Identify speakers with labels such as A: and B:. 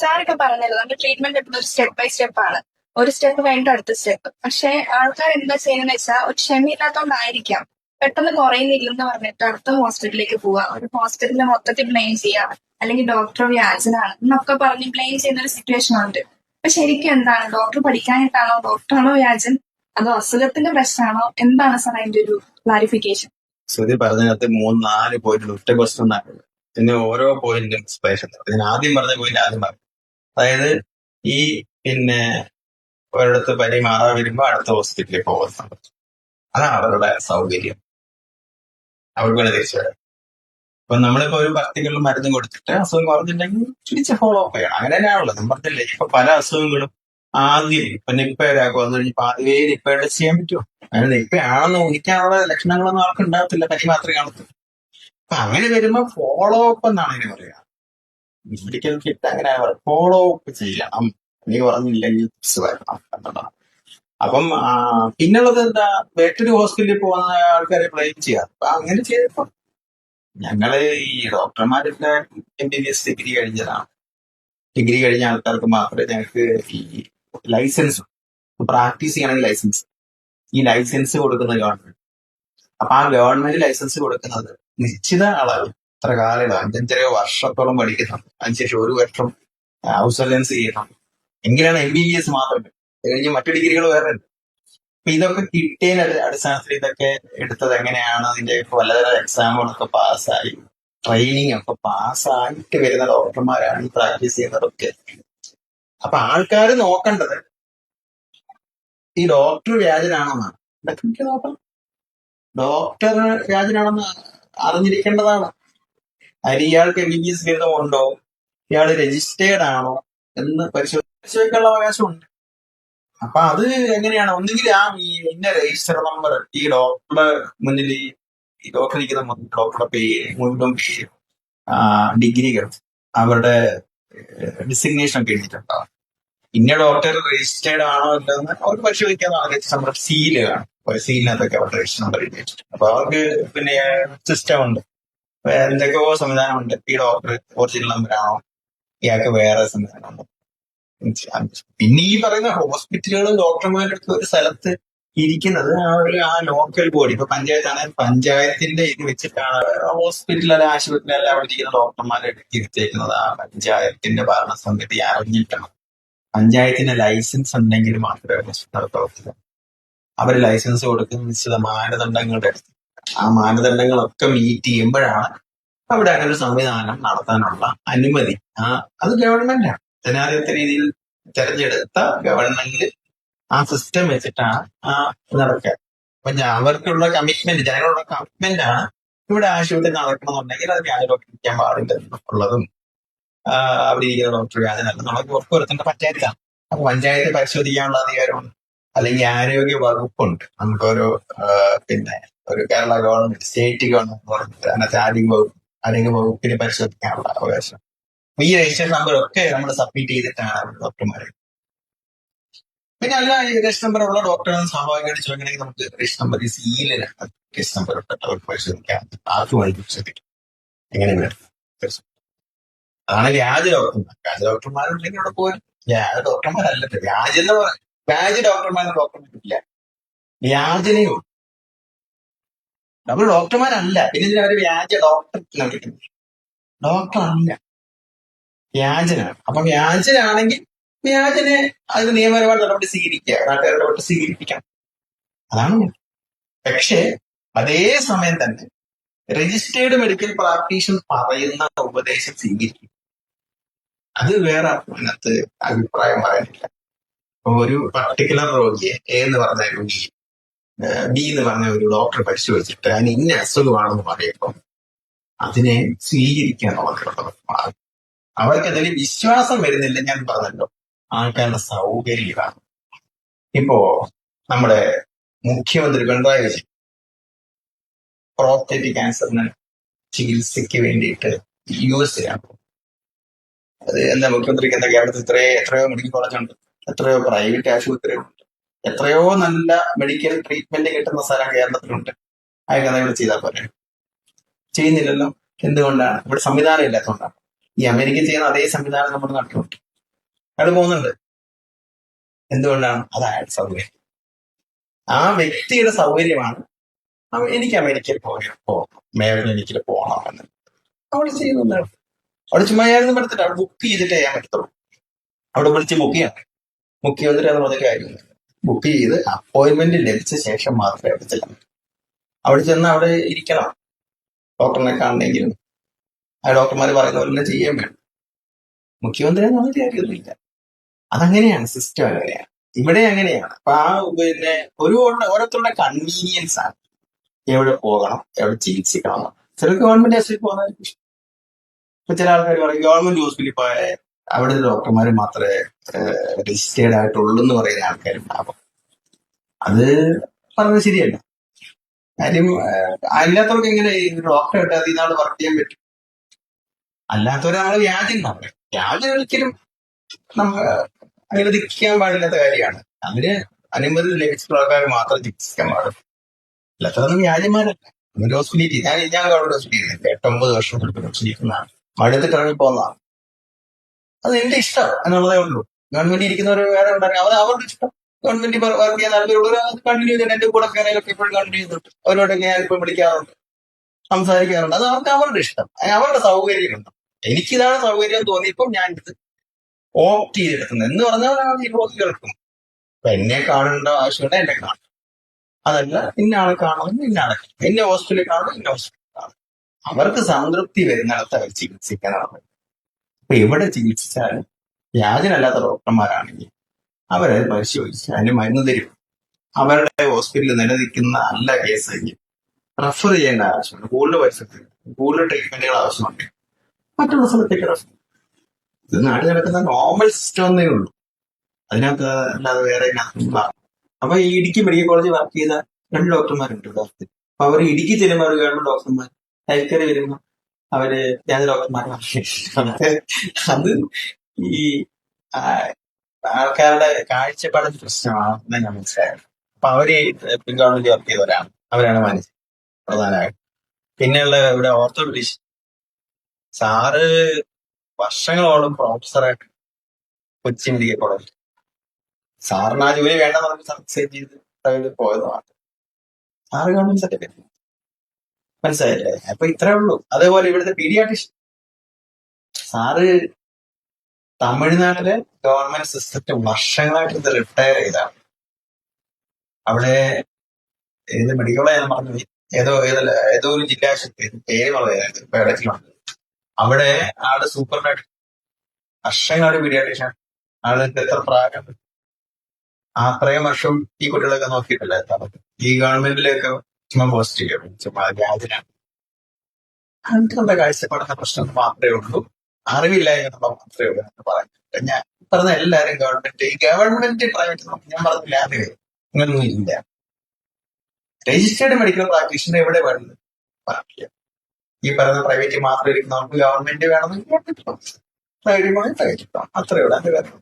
A: സാറൊക്കെ പറഞ്ഞല്ലോ നമ്മുടെ ട്രീറ്റ്മെന്റ് എപ്പോഴും സ്റ്റെപ്പ് ബൈ സ്റ്റെപ്പ് ആണ്. ഒരു സ്റ്റെപ്പ് കഴിഞ്ഞിട്ട് അടുത്ത സ്റ്റെപ്പ് പക്ഷെ ആൾക്കാർ എന്താ ചെയ്യുന്നത് വെച്ചാൽ ഒരു ക്ഷമയില്ലാത്തോണ്ടായിരിക്കാം. പെട്ടെന്ന് കുറയുന്നില്ലെന്ന് പറഞ്ഞിട്ട് അടുത്ത ഹോസ്പിറ്റലിലേക്ക് പോവുക. ഒരു ഹോസ്പിറ്റലിനെ മൊത്തത്തിൽ ബ്ലെയിം ചെയ്യുക. അല്ലെങ്കിൽ ഡോക്ടർ വ്യാജനാണ് എന്നൊക്കെ പറഞ്ഞ് ബ്ലെയിം ചെയ്യുന്ന ഒരു സിറ്റുവേഷൻ ഉണ്ട്. അപ്പൊ ശരിക്കും എന്താണ്? ഡോക്ടർ പഠിക്കാനായിട്ടാണോ ഡോക്ടറാണോ വ്യാജൻ? അതോ അസുഖത്തിന്റെ പ്രശ്നമാണോ? എന്താണ് സാർ അതിന്റെ ഒരു ക്ലാരിഫിക്കേഷൻ
B: ശ്രുതി പറഞ്ഞതിനകത്ത് മൂന്ന് നാല് പോയിന്റ് ഒറ്റ ക്വസ്റ്റൻ ആണ് പിന്നെ ഓരോ പോയിന്റും സ്പെഷ്യൽ ഞാൻ ആദ്യം പറഞ്ഞ പോയിന്റ് ആദ്യം പറഞ്ഞു അതായത് ഈ പിന്നെ ഒരിടത്ത് പനി മാറാൻ വരുമ്പോ അടുത്ത ഹോസ്പിറ്റലിൽ പോകുന്നത് അതാണ് അവരുടെ സൗകര്യം. അവർക്ക് വേണ്ട തിരിച്ചു വരാം അപ്പൊ നമ്മളിപ്പോ ഒരു പർട്ടിക്കുലർ മരുന്ന് കൊടുത്തിട്ട് അസുഖം കുറഞ്ഞിട്ടുണ്ടെങ്കിൽ തിരിച്ച് ഫോളോ അപ്പ് ചെയ്യണം. അങ്ങനെ തന്നെയാണല്ലോ പറഞ്ഞില്ലേ ഇപ്പൊ പല അസുഖങ്ങളും ആദ്യം ഇപ്പൊ നിപ്പ ഒരാൾക്ക് വന്നു കഴിഞ്ഞപ്പോ ആദ്യമേ നിപ്പ ടെസ്റ്റ് ചെയ്യാൻ പറ്റുമോ അങ്ങനെ നിപ്പ ആണെന്ന് ഊഹിക്കാനുള്ള ലക്ഷണങ്ങളൊന്നും ആൾക്ക് ഉണ്ടാകത്തില്ല. പനി മാത്രമേ കാണത്തുള്ളൂ. അപ്പൊ അങ്ങനെ വരുമ്പോ ഫോളോ അപ്പ് എന്നാണ് ഇതിന് പറയുക. മെഡിക്കൽ കിറ്റ് അങ്ങനെ ഫോളോ ചെയ്യണം നീ പറഞ്ഞില്ലെങ്കിൽ tips വരണം എന്നുള്ളതാണ്. അപ്പം പിന്നുള്ളത് എന്താ? വേറ്റൊരു ഹോസ്പിറ്റലിൽ പോകുന്ന ആൾക്കാരെ ബ്ലെയിം ചെയ്യാം. അപ്പൊ അങ്ങനെ ചെയ്തപ്പോ ഞങ്ങൾ ഈ ഡോക്ടർമാരുടെ M B B S degree കഴിഞ്ഞതാണ്. ഡിഗ്രി കഴിഞ്ഞ ആൾക്കാർക്ക് മാത്രമേ ഞങ്ങൾക്ക് ഈ ലൈസൻസ് പ്രാക്ടീസ് ചെയ്യണമെങ്കിൽ ലൈസൻസ് ഈ ലൈസൻസ് കൊടുക്കുന്ന ഗവൺമെന്റ് അപ്പൊ ആ ഗവൺമെന്റ് ലൈസൻസ് കൊടുക്കുന്നത് നിശ്ചിത അളവ് ഇത്ര കാലം അഞ്ചഞ്ചരയോ വർഷത്തോളം പഠിക്കണം അതിനുശേഷം ഒരു വർഷം സർജൻസ് ചെയ്യണം എങ്കിലാണ് എം ബി ബി എസ് മാത്രം? കഴിഞ്ഞ് മറ്റു ഡിഗ്രികൾ വേറെ അപ്പൊ ഇതൊക്കെ കിട്ടിയതിന് അടി- അടിസ്ഥാനത്തിൽ ഇതൊക്കെ എടുത്തത് എങ്ങനെയാണ്? അതിന്റെ പലതരം എക്സാമുകളൊക്കെ പാസ്സായി ട്രെയിനിങ് ഒക്കെ പാസ്സായിട്ട് വരുന്ന ഡോക്ടർമാരാണ് ഈ പ്രാക്ടീസ് ചെയ്യുന്നതൊക്കെ. അപ്പൊ ആൾക്കാർ നോക്കേണ്ടത് ഈ ഡോക്ടർ വ്യാജനാണെന്നാണ്. ഇതൊക്കെ നോക്കണം. ഡോക്ടർ വ്യാജനാണെന്ന് അറിഞ്ഞിരിക്കേണ്ടതാണ്. അതിന് ഇയാൾക്ക് എം ബി ബി എസ് ബിരുദമുണ്ടോ? ഇയാൾ രജിസ്റ്റേർഡ് ആണോ എന്ന് പരിശോധിക്കാനുള്ള അവകാശമുണ്ട്. അപ്പൊ അത് എങ്ങനെയാണ്? ഒന്നുകിൽ ആ ഇന്ന രജിസ്റ്റർ നമ്പർ ഈ ഡോക്ടറുടെ മുന്നിൽ ഈ ഡോക്ടർ ഇരിക്കുന്ന ഡോക്ടറുടെ പേര് മുഴുവൻ പേര് ഡിഗ്രികൾ അവരുടെ ഡിസിഗ്നേഷൻ ഒക്കെ എഴുതിയിട്ടുണ്ടാവും ഇന്ന ഡോക്ടർ രജിസ്റ്റേർഡ് ആണോ ഇല്ലെന്ന് അവർക്ക് പരിശോധിക്കാൻ നമ്മുടെ സീൽ കാണും സീലിനകത്തൊക്കെ അവരുടെ രജിസ്റ്റർ നമ്പർ എഴുതി അപ്പൊ അവർക്ക് പിന്നെ സിസ്റ്റം ഉണ്ട്. എന്തൊക്കെയോ സംവിധാനമുണ്ട്. ഈ ഡോക്ടർ ഒറിജിനൽ നമ്പറാണോ ഇയാൾക്ക് വേറെ സംവിധാനമുണ്ട്. പിന്നെ ഈ പറയുന്ന ഹോസ്പിറ്റലുകളും ഡോക്ടർമാരുടെ അടുത്ത് ഒരു സ്ഥലത്ത് ഇരിക്കുന്നത് ആ ഒരു ആ ലോക്കൽ ബോഡി ഇപ്പൊ പഞ്ചായത്താണെങ്കിൽ പഞ്ചായത്തിന്റെ ഇത് വെച്ചിട്ടാണ് ഹോസ്പിറ്റൽ അല്ലെ ആശുപത്രി അല്ല അവിടെ ഇരിക്കുന്ന ഡോക്ടർമാരെ തിരിച്ചേക്കുന്നത് ആ പഞ്ചായത്തിന്റെ ഭരണസമിതി അറിഞ്ഞിട്ടാണ് പഞ്ചായത്തിന്റെ ലൈസൻസ് ഉണ്ടെങ്കിൽ മാത്രമേ ഹോസ്പിറ്റൽ അവർ ലൈസൻസ് കൊടുക്കുന്ന നിശ്ചിത മാനദണ്ഡങ്ങളുടെ അടുത്ത് ആ മാനദണ്ഡങ്ങളൊക്കെ മീറ്റ് ചെയ്യുമ്പോഴാണ് അവിടെ അങ്ങനെ ഒരു സംവിധാനം നടത്താനുള്ള അനുമതി. ആ അത് ഗവൺമെന്റാണ് ജനാധിപത്യ രീതിയിൽ തെരഞ്ഞെടുത്ത ഗവൺമെന്റ് ആ സിസ്റ്റം വെച്ചിട്ടാണ് ആ നടക്കുക. അപ്പൊ അവർക്കുള്ള കമ്മിറ്റ്മെന്റ് ജനങ്ങളുടെ കമ്മിറ്റ്മെന്റ് ആണ് ഇവിടെ ആശുപത്രി നടക്കണമെന്നുണ്ടെങ്കിൽ അത് വ്യാജ ഡോക്ടർ ഇരിക്കാൻ പാടില്ല എന്നുള്ളതും അവിടെ ഇരിക്കുന്ന ഡോക്ടർ വ്യാജനല്ലെന്നുള്ളത് ഉറപ്പുവരുത്തേണ്ട പഞ്ചായത്താണ് അപ്പൊ പഞ്ചായത്ത് പരിശോധിക്കാനുള്ള അധികാരമുണ്ട്. അല്ലെങ്കിൽ ആരോഗ്യ വകുപ്പുണ്ട്. നമുക്കൊരു പിന്നെ ഒരു കേരള ഗവൺമെന്റ് സ്റ്റേറ്റ് ഗവൺമെന്റ് പറഞ്ഞിട്ട് അതിനകത്ത് ആരോഗ്യ വകുപ്പ് ആരോഗ്യ വകുപ്പിന് പരിശോധിക്കാനുള്ള അവകാശം. ഈ രജിസ്ട്രേഷൻ നമ്പർ ഒക്കെ നമ്മൾ സബ്മിറ്റ് ചെയ്തിട്ടാണ് ഡോക്ടർമാരെ. പിന്നെ അല്ല ഈ രജിസ്റ്റർ നമ്പർ ഉള്ള ഡോക്ടറെ സ്വാഭാവികമായിട്ട് ചോദിക്കണമെങ്കിൽ നമുക്ക് രജിസ്റ്റർ നമ്പർ ഈ സീലിന് രജിസ്റ്റർ നമ്പർ ഉണ്ടോ അവർക്ക് പരിശോധിക്കാം. ആർക്കും വേണ്ടി പരിശോധിക്കാം എങ്ങനെ. അതാണ് വ്യാജ ഡോക്ടർമാർ. വ്യാജ ഡോക്ടർമാരുണ്ടെങ്കിൽ അവിടെ പോലും വ്യാജ ഡോക്ടർമാരല്ല. വ്യാജ എന്ന് പറ- വ്യാജ ഡോക്ടർമാർ ഇല്ല. വ്യാജനയും നമ്മൾ ഡോക്ടർമാരല്ല. പിന്നെ അവർ വ്യാജ ഡോക്ടർ വിളിക്കുന്നത്? ഡോക്ടർ വ്യാജനാണ്. അപ്പൊ വ്യാജനാണെങ്കിൽ വ്യാജനെ അതിന് നിയമപരമായ നടപടി സ്വീകരിക്കുക. നാട്ടുകാരുടെ ഇടപെട്ട് സ്വീകരിപ്പിക്കാം അതാണ് പക്ഷേ അതേ സമയം തന്നെ രജിസ്റ്റേർഡ് മെഡിക്കൽ പ്രാക്ടീഷൻ പറയുന്ന ഉപദേശം സ്വീകരിക്കും. അത് വേറെ അതിനകത്ത് അഭിപ്രായം പറയാനില്ല. ഒരു പർട്ടിക്കുലർ രോഗിയെ എന്ന് പറഞ്ഞ രോഗി ബി എന്ന് പറഞ്ഞ ഒരു ഡോക്ടർ പരിശോധിച്ചിട്ട് അതിന് ഇന്ന അസുഖമാണെന്ന് പറയുമ്പോൾ അതിനെ സ്വീകരിക്കാൻ എന്നുള്ളതിലുള്ള അവർക്ക് അവർക്കതിൽ വിശ്വാസം വരുന്നില്ല ഞാൻ പറഞ്ഞല്ലോ. ആൾക്കാരുടെ സൗകര്യം ഇതാണ്. ഇപ്പോ നമ്മുടെ മുഖ്യമന്ത്രി പിണറായി വിജയൻ പ്രോസ്റ്റേറ്റ് ക്യാൻസറിന് ചികിത്സയ്ക്ക് വേണ്ടിയിട്ട് യു എസിലാണ് അത് എന്താ മുഖ്യമന്ത്രിക്ക് എന്താ കേരളത്തിൽ ഇത്രയോ എത്രയോ മെഡിക്കൽ കോളേജുണ്ട് എത്രയോ പ്രൈവറ്റ് ആശുപത്രികളുണ്ട്. എത്രയോ നല്ല മെഡിക്കൽ ട്രീറ്റ്മെന്റ് കിട്ടുന്ന സ്ഥലം കേരളത്തിലുണ്ട്. അയാൾക്ക് ഇവിടെ ചെയ്താൽ പോരെ. ചെയ്യുന്നില്ലല്ലോ. എന്തുകൊണ്ടാണ്? ഇവിടെ സംവിധാനം ഇല്ലാത്തതുകൊണ്ടാണ്. ഈ അമേരിക്ക ചെയ്യുന്ന അതേ സംവിധാനം നമ്മുടെ നാട്ടിലുണ്ട്. അയാൾ പോകുന്നുണ്ട്. എന്തുകൊണ്ടാണ്? അത് അയാളുടെ സൗകര്യം. ആ വ്യക്തിയുടെ സൗകര്യമാണ് എനിക്ക് അമേരിക്കയിൽ പോകണം മേൽ ക്ലിനിക്കിൽ പോകണം എന്ന് അവൾ ചെയ്യുന്നുണ്ട്. അവിടെ ചുമ്മാ ആയിരുന്നു അവിടെ ബുക്ക് ചെയ്തിട്ടേ ചെയ്യാൻ പറ്റത്തുള്ളൂ. അവിടെ വിളിച്ച് ബുക്ക് ചെയ്യാം. ബുക്ക് ചെയ്തിട്ട് അത് പറഞ്ഞ കാര്യമില്ല ബുക്ക് ചെയ്ത് അപ്പോയിന്റ്മെന്റ് ലഭിച്ച ശേഷം മാത്രമേ അവിടെ ചെല്ലാൻ അവിടെ ചെന്ന് അവിടെ ഇരിക്കണം. ഡോക്ടറിനെ കാണണമെങ്കിലും. ആ ഡോക്ടർമാർ പറയുന്ന പോലെ ചെയ്യാൻ വേണം. മുഖ്യമന്ത്രി എന്നുള്ള കാര്യമൊന്നുമില്ല അതങ്ങനെയാണ് സിസ്റ്റം അങ്ങനെയാണ്. ഇവിടെ അങ്ങനെയാണ്. അപ്പൊ ആ പിന്നെ ഒരു ഓരോരുത്തരുടെ കൺവീനിയൻസ് ആണ്. എവിടെ പോകണം എവിടെ ചികിത്സിക്കണം. ചിലർക്ക് ചില ഗവൺമെന്റ് ആശുപത്രി പോകുന്നതായിരിക്കും. ഇപ്പൊ ചില ആൾക്കാർ പറയും ഗവൺമെന്റ് ഹോസ്പിറ്റലിൽ പോയ അവിടെ ഡോക്ടർമാർ മാത്രമേ രജിസ്റ്റേർഡ് ആയിട്ടുള്ളൂ എന്ന് പറയുന്ന ആൾക്കാരുണ്ടാവും. അത് പറഞ്ഞത് ശരിയല്ല. കാര്യം അല്ലാത്തവർക്ക് എങ്ങനെ ഡോക്ടർ ഇട്ട് അതിൽ വർക്ക് ചെയ്യാൻ പറ്റും? അല്ലാത്തവരാൾ വ്യാജം ഉണ്ടാവില്ല വ്യാജം ഒരിക്കലും നമുക്ക് അനുവദിക്കാൻ പാടില്ലാത്ത കാര്യമാണ്. അതിന് അനുമതി ലഭിച്ചിട്ടുള്ള ആൾക്കാർ മാത്രം ചികിത്സിക്കാൻ പാടുള്ളൂ. അല്ലാത്തതൊന്നും വ്യാജന്മാരല്ല. ഒരു ഹോസ്പിറ്റലിൽ ഞാൻ ഞാൻ ഗവൺമെന്റ് ഹോസ്പിറ്റലിൽ എട്ടൊമ്പത് വർഷം ഹോസ്പിറ്റലിൽ നിന്നാണ് മഴയത്ത് കിറങ്ങി പോകുന്നതാണ്. അത് എന്റെ ഇഷ്ടം എന്നുള്ളതേ ഉള്ളൂ. ഗവൺമെന്റ് ഇരിക്കുന്നവർ വേറെ ഉണ്ടാകും അവർ അവരുടെ ഇഷ്ടം. ഗവൺമെന്റ് വർക്ക് ചെയ്യാൻ താല്പര്യമുള്ളവർ അത് കണ്ടിന്യൂ ചെയ്തിട്ട് എന്റെ കൂടെ കയറിയൊക്കെ ഇപ്പോഴും കണ്ടിന്യൂ ചെയ്തിട്ട് അവരോടൊക്കെ ഞാൻ ഇപ്പം വിളിക്കാറുണ്ട്. സംസാരിക്കാറുണ്ട്. അത് അവർക്ക് അവരുടെ ഇഷ്ടം. അവരുടെ സൗകര്യമുണ്ട് എനിക്കിതാണ് സൗകര്യം തോന്നിയപ്പോൾ ഞാൻ ഇത് ഓപ്റ്റ് ചെയ്തെടുക്കുന്നത്. എന്ന് പറഞ്ഞാൽ ഈ ബ്ലോഗ് കേൾക്കും അപ്പൊ എന്നെ കാണേണ്ട ആവശ്യമുണ്ട് എന്നെ കാണും അതല്ല ഇന്ന ആളെ കാണുമെന്ന് ഇന്ന ആളെ കാണും. എന്നെ ഹോസ്പിറ്റലിൽ കാണും ഇന്ന ഹോസ്പിറ്റലിൽ കാണും അവർക്ക് സംതൃപ്തി വരുന്നിടത്ത് അവർ ചികിത്സിക്കാനാണ്. എവിടെ ചികിത്സിച്ചാലും വ്യാജനല്ലാത്ത ഡോക്ടർമാരാണെങ്കിൽ അവരെ പരിശോധിച്ച് അതിന് മരുന്ന് തരും. അവരുടെ ഹോസ്പിറ്റലിൽ നിലനിൽക്കുന്ന നല്ല കേസ് റെഫർ ചെയ്യേണ്ട ആവശ്യമുണ്ട്. കൂടുതൽ പരിസരത്തിൽ കൂടുതൽ ട്രീറ്റ്മെന്റുകൾ ആവശ്യമുണ്ട്. മറ്റുള്ള സ്ഥലത്തേക്ക് റെഫർ ഇത് നാട്ടിൽ നടക്കുന്ന നോർമൽ സിസ്റ്റം എന്നേ ഉള്ളൂ. അതിനകത്ത് അല്ലാതെ വേറെ അപ്പൊ ഈ ഇടുക്കി മെഡിക്കൽ കോളേജിൽ വർക്ക് ചെയ്ത രണ്ട് ഡോക്ടർമാരുണ്ട്. ഡോക്ടർ അപ്പൊ അവർ ഇടുക്കി ചെല്ലുമ്പോൾ ഗവൺമെന്റ് ഡോക്ടർമാർ കെയർ വരുമ്പോൾ അവർ ഞാൻ ഡോക്ടർമാരെ അത് ഈ ആൾക്കാരുടെ കാഴ്ചപ്പാടിന്റെ പ്രശ്നമാണെന്ന് ഞാൻ മനസ്സിലായത് അപ്പൊ അവർ ഗവൺമെന്റ് വർക്ക് ചെയ്തവരാണ്. അവരാണ് മനസ്സിൽ പ്രധാനമായിട്ടും പിന്നെയുള്ള ഇവിടെ ഓർത്തോപെഡിഷ്. സാറ് വർഷങ്ങളോളം പ്രൊഫസറായിട്ട് കൊച്ചി മെഡിക്കൽ കോളേജ് സാറിന് ആ ജോലി വേണ്ടെന്ന് പറഞ്ഞ് സക്സൈഡ് ചെയ്ത് പ്രൈവറ്റിൽ പോയതാണ് സാറ് ഗവൺമെന്റ് സർട്ടിഫിക്കറ്റ് മനസ്സിലായില്ലേ? അപ്പൊ ഇത്രേ ഉള്ളൂ. അതേപോലെ ഇവിടുത്തെ പീഡിയാട്രിഷ്യൻ സാറ് തമിഴ്നാട്ടിലെ ഗവൺമെന്റ് സിസ്റ്റത്തിൽ വർഷങ്ങളായിട്ട് റിട്ടയർ ചെയ്താണ്. അവിടെ ഏത് മെഡിക്കൽ ഞാൻ പറഞ്ഞു ഏതോ ഏതല്ല ഏതോ ഒരു ജില്ലാ ആശുപത്രി അവിടെ ആൾ സൂപ്പറിനായിട്ട് വർഷങ്ങളായിട്ട് പീഡിയാട്രിഷ്യൻ ആൾക്ക് എത്ര പ്രായം? അത്രയും വർഷം ഈ കുട്ടികളൊക്കെ നോക്കിയിട്ടില്ല. ഈ ഗവൺമെന്റിലേക്ക് ചുമ്മാ പോസ്റ്റ് ചെയ്യും ചുമ്മാ വ്യാജനാണ് അങ്ങനത്തെ കാഴ്ചപ്പാടുന്ന പ്രശ്നം മാത്രമേ ഉള്ളൂ. അറിവില്ല എന്നുള്ള മാത്രമേ ഉള്ളൂ എന്ന് പറഞ്ഞു ഞാൻ പറഞ്ഞ എല്ലാവരും ഗവൺമെന്റ് ഈ ഗവൺമെന്റ് പ്രൈവറ്റ് ഞാൻ പറഞ്ഞില്ല അറിവ്. ഇങ്ങനൊന്നും ഇല്ല. രജിസ്റ്റേർഡ് മെഡിക്കൽ പ്രാക്ടീഷണർ എവിടെ വേണം പറയില്ല ഈ പറയുന്ന പ്രൈവറ്റ് മാത്രം ഇരിക്കുന്ന നമുക്ക് ഗവൺമെന്റ് വേണമെന്ന് പ്രൈവറ്റ് പ്രൈവറ്റ് അത്രേ ഉള്ളൂ. അതിന്റെ കാര്യം